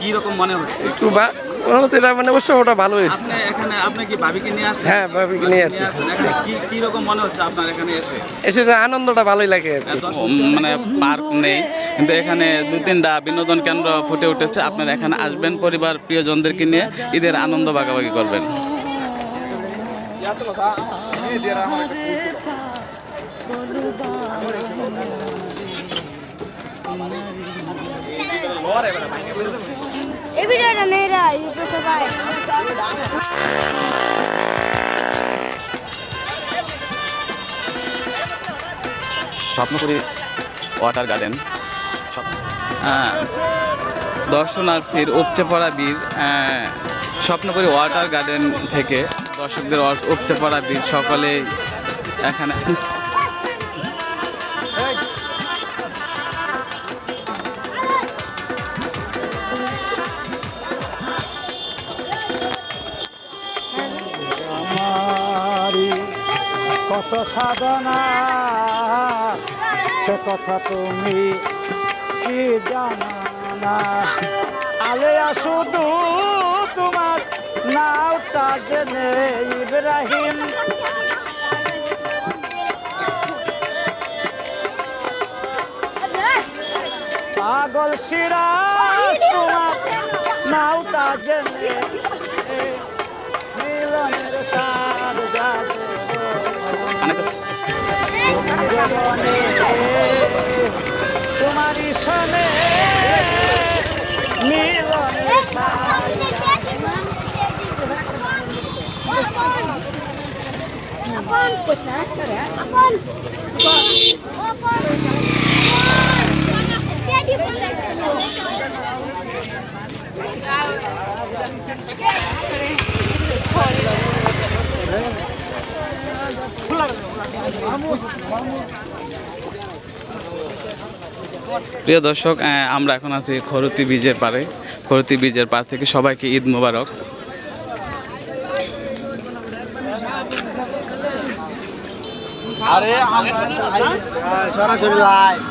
কি রকম মনে হচ্ছে? একটু বা অনুমতি মানে অবশ্য ওটা ভালোই। আপনি এখানে আপনি কি ভাবিকে নিয়ে আসছেন? হ্যাঁ, ভাবিকে নিয়ে আসছি। কি কি রকম মনে হচ্ছে আপনার এখানে এসে? এসে আনন্দটা ভালোই লাগে। মানে পার্ক নেই। কিন্তু এখানে দু তিনটা বিনোদন কেন্দ্র ফুটে উঠেছে। আপনারা এখানে আসবেন পরিবার প্রিয়জনদেরকে নিয়ে। ঈদের আনন্দ ভাগাভাগি করবেন। এই ভিডিওটা নেই রা ইউটিউবে সবাই। স্বপ্নপুরী ওয়াটার গার্ডেন। দর্শনার্থীর উপচে পড়া বীর আহ, স্বপ্নপুরী ওয়াটার গার্ডেন থেকে দর্শকদের উপচে পড়া বীর সকলে এখানে কত সাধনা, সে কথা তুমি কি জানা না আলেয়া শুধু তোমার নাওটা জেনে ইব্রাহিম। পাগল সিরাজ তোমার নাওটা জেনে। মিলনের সার যাবে প্রিয় দর্শক আমরা এখন আছি খরতি বীজের পারে খরতি বীজের পার থেকে সবাইকে ঈদ মোবারক। সরাসরি লাইভ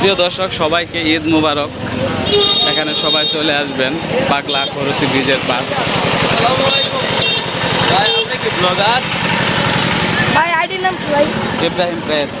প্রিয় দর্শক সবাইকে ঈদ মুবারক। এখানে সবাই চলে আসবেন পাগলা করতি ব্রিজের পার ভাই আইডি নাম ভাই? ইব্রাহিম প্রেস